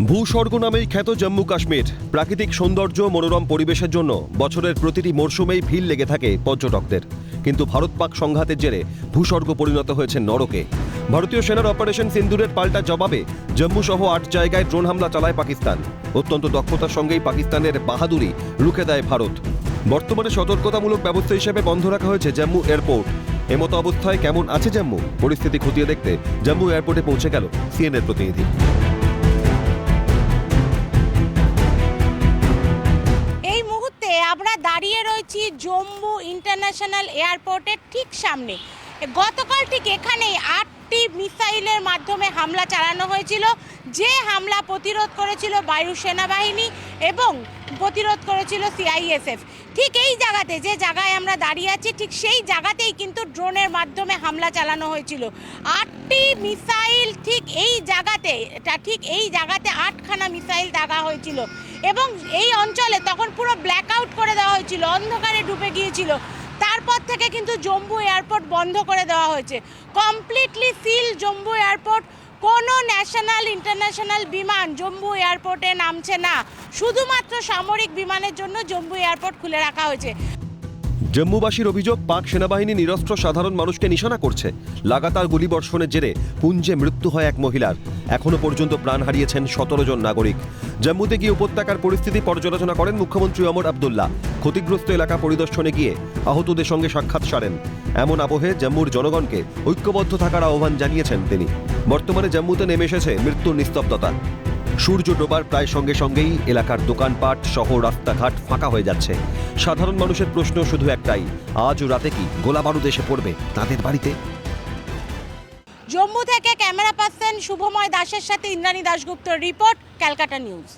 ভূস্বর্গ নামেই খ্যাত জম্মু কাশ্মীর। প্রাকৃতিক সৌন্দর্য, মনোরম পরিবেশের জন্য বছরের প্রতিটি মরশুমেই ভিড় লেগে থাকে পর্যটকদের। কিন্তু ভারত পাক সংঘাতের জেরে ভূস্বর্গ পরিণত হয়েছে নরকে। ভারতীয় সেনার অপারেশন সিন্দুরের পাল্টা জবাবে জম্মু সহ আট জায়গায় ড্রোন হামলা চালায় পাকিস্তান। অত্যন্ত দক্ষতার সঙ্গেই পাকিস্তানের বাহাদুরি রুখে দেয় ভারত। বর্তমানে সতর্কতামূলক ব্যবস্থা হিসেবে বন্ধ রাখা হয়েছে জম্মু এয়ারপোর্ট। এমতো অবস্থায় কেমন আছে জম্মু? পরিস্থিতি খতিয়ে দেখতে জম্মু এয়ারপোর্টে পৌঁছে গেল সিএনএর প্রতিনিধি। আমরা দাঁড়িয়ে রয়েছি জম্মু ইন্টারন্যাশনাল এয়ারপোর্টের ঠিক সামনে। গতকাল ঠিক এখানেই আটটি মিসাইলের মাধ্যমে হামলা চালানো হয়েছিল। যে হামলা প্রতিরোধ করেছিল বায়ু সেনাবাহিনী এবং প্রতিরোধ করেছিল সিআইএসএফ। ঠিক এই জায়গাতে, যে জায়গায় আমরা দাঁড়িয়ে আছি, ঠিক সেই জায়গাতেই কিন্তু ড্রোনের মাধ্যমে হামলা চালানো হয়েছিল। আটটি মিসাইল ঠিক এই জায়গাতে ঠিক এই জায়গাতে আটখানা মিসাইল দাগা হয়েছিল। এবং এই অঞ্চলে তখন পুরো ব্ল্যাক হয়েছিল, অন্ধকারে ডুবে গিয়েছিল। তারপর থেকে কিন্তু জম্মু এয়ারপোর্ট বন্ধ করে দেওয়া হয়েছে। কমপ্লিটলি সিল জম্মু এয়ারপোর্ট, কোনো ন্যাশনাল ইন্টারন্যাশনাল বিমান জম্মু এয়ারপোর্টে নামছে না। শুধুমাত্র সামরিক বিমানের জন্য জম্মু এয়ারপোর্ট খুলে রাখা হয়েছে। জম্মুবাসীর অভিযোগ, পাক সেনাবাহিনী নিরস্ত্র সাধারণ মানুষকে নিশানা করছে। লাগাতার গুলিবর্ষণের জেরে পুঞ্জে মৃত্যু হয় এক মহিলার। এখনও পর্যন্ত প্রাণ হারিয়েছেন সতেরো জন নাগরিক। জম্মুতে গিয়ে উপত্যকার পরিস্থিতি পর্যালোচনা করেন মুখ্যমন্ত্রী অমর আবদুল্লাহ। ক্ষতিগ্রস্ত এলাকা পরিদর্শনে গিয়ে আহতদের সঙ্গে সাক্ষাৎ সারেন। এমন আবহে জম্মুর জনগণকে ঐক্যবদ্ধ থাকার আহ্বান জানিয়েছেন তিনি। বর্তমানে জম্মুতে নেমে এসেছে মৃত্যুর নিস্তব্ধতা। সূর্য ডোবার প্রায় সঙ্গে সঙ্গেই এলাকার দোকানপাট সহ রাস্তাঘাট ফাঁকা হয়ে যাচ্ছে। সাধারণ মানুষের প্রশ্ন শুধু একটাই, আজ রাতে কি গোলা বারুদ এসে পড়বে তাদের বাড়িতে? জম্মু থেকে ক্যামেরা পার্সন শুভময় দাসের সাথে ইন্দ্রাণী দাশগুপ্তর রিপোর্ট, ক্যালকাটা নিউজ।